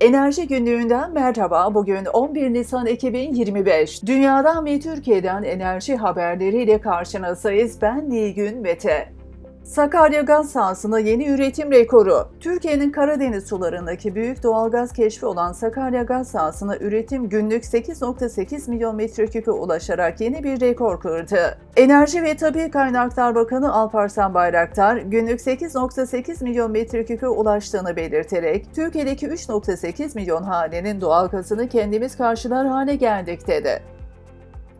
Enerji günlüğünden merhaba. Bugün 11 Nisan 2025. Dünyadan ve Türkiye'den enerji haberleriyle karşınızdayız. Ben Nilgün Mete. Sakarya gaz sahasında yeni üretim rekoru. Türkiye'nin Karadeniz sularındaki büyük doğalgaz keşfi olan Sakarya gaz sahasında üretim günlük 8.8 milyon metreküpe ulaşarak yeni bir rekor kırdı. Enerji ve Tabi Kaynaklar Bakanı Alparslan Bayraktar, günlük 8.8 milyon metreküpe ulaştığını belirterek, Türkiye'deki 3.8 milyon hanenin doğalgazını kendimiz karşılar hale geldik dedi.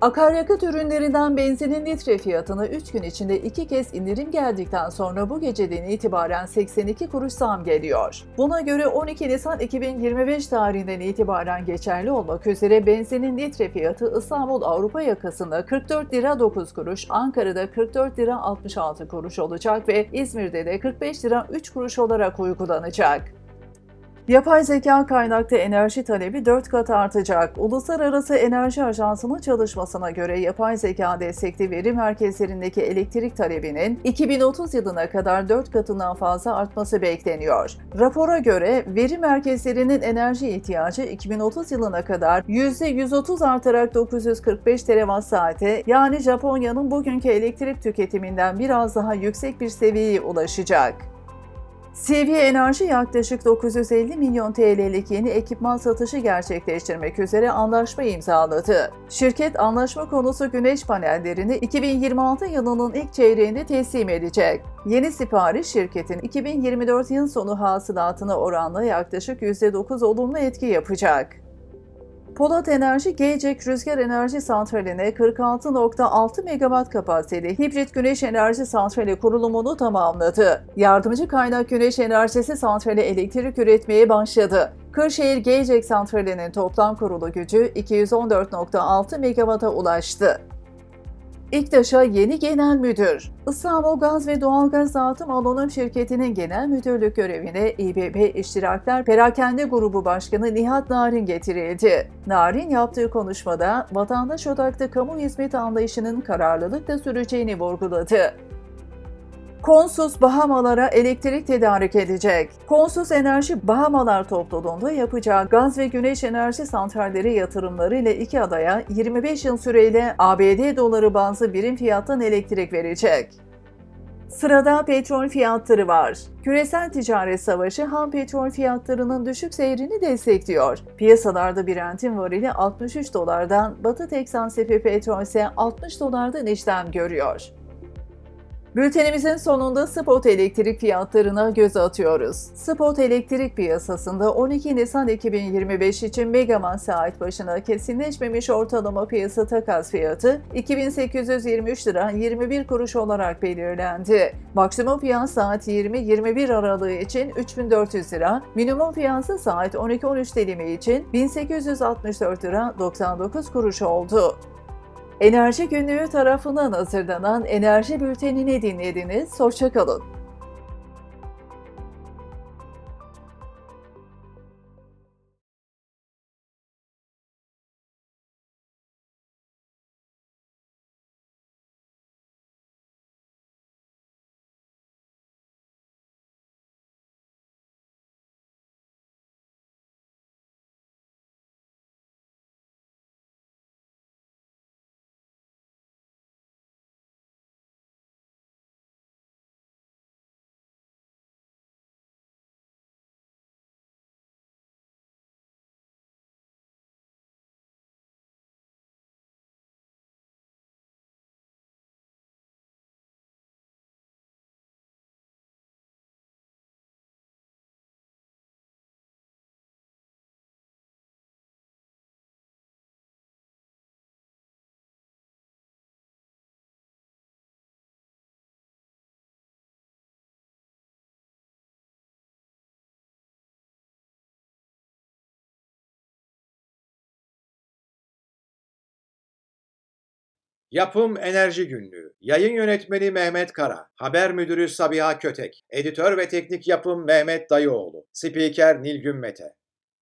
Akaryakıt ürünlerinden benzinin litre fiyatına 3 gün içinde 2 kez indirim geldikten sonra bu geceden itibaren 82 kuruş zam geliyor. Buna göre 12 Nisan 2025 tarihinden itibaren geçerli olmak üzere benzinin litre fiyatı İstanbul Avrupa yakasında 44 lira 9 kuruş, Ankara'da 44 lira 66 kuruş olacak ve İzmir'de de 45 lira 3 kuruş olarak uygulanacak. Yapay zeka kaynaklı enerji talebi 4 kat artacak. Uluslararası Enerji Ajansı'nın çalışmasına göre yapay zeka destekli veri merkezlerindeki elektrik talebinin 2030 yılına kadar 4 katından fazla artması bekleniyor. Rapora göre veri merkezlerinin enerji ihtiyacı 2030 yılına kadar %130 artarak 945 terawatt saate yani Japonya'nın bugünkü elektrik tüketiminden biraz daha yüksek bir seviyeye ulaşacak. CV Enerji yaklaşık 950 milyon TL'lik yeni ekipman satışı gerçekleştirmek üzere anlaşma imzaladı. Şirket anlaşma konusu güneş panellerini 2026 yılının ilk çeyreğinde teslim edecek. Yeni sipariş şirketin 2024 yıl sonu hasılatına oranla yaklaşık %9 olumlu etki yapacak. Polat Enerji Geycek Rüzgar Enerji Santrali'ne 46.6 megawatt kapasiteli hibrit güneş enerji santrali kurulumunu tamamladı. Yardımcı kaynak güneş enerjisi santrali elektrik üretmeye başladı. Kırşehir Geycek Santrali'nin toplam kurulu gücü 214.6 megawatt'a ulaştı. İktaş'a yeni genel müdür. İstanbul Gaz ve Doğalgaz Dağıtım Anonim Şirketi'nin genel müdürlük görevine İBB İştirakler Perakende Grubu Başkanı Nihat Narin getirildi. Narin yaptığı konuşmada vatandaş odaklı kamu hizmet anlayışının kararlılıkla süreceğini vurguladı. Konsus Bahamalara elektrik tedarik edecek. Konsus Enerji Bahamalar topluluğunda yapacağı gaz ve güneş enerji santralleri yatırımları ile iki adaya 25 yıl süreyle ABD doları bazlı birim fiyattan elektrik verecek. Sırada petrol fiyatları var. Küresel ticaret savaşı ham petrol fiyatlarının düşük seyrini destekliyor. Piyasalarda Brent'in varili 63 dolardan, Batı Teksan Sepi petrol ise 60 dolardan işlem görüyor. Bültenimizin sonunda spot elektrik fiyatlarına göz atıyoruz. Spot elektrik piyasasında 12 Nisan 2025 için megawatt saat başına kesinleşmemiş ortalama piyasa takas fiyatı 2823 lira 21 kuruş olarak belirlendi. Maksimum fiyat saat 20-21 aralığı için 3400 lira, minimum fiyatı saat 12-13 dilimi için 1864 lira 99 kuruş oldu. Enerji Günlüğü tarafından hazırlanan Enerji Bülteni'ni dinlediniz. Hoşçakalın. Yapım Enerji Günlüğü. Yayın yönetmeni Mehmet Kara. Haber müdürü Sabiha Kötek. Editör ve teknik yapım Mehmet Dayıoğlu. Spiker Nilgün Mete.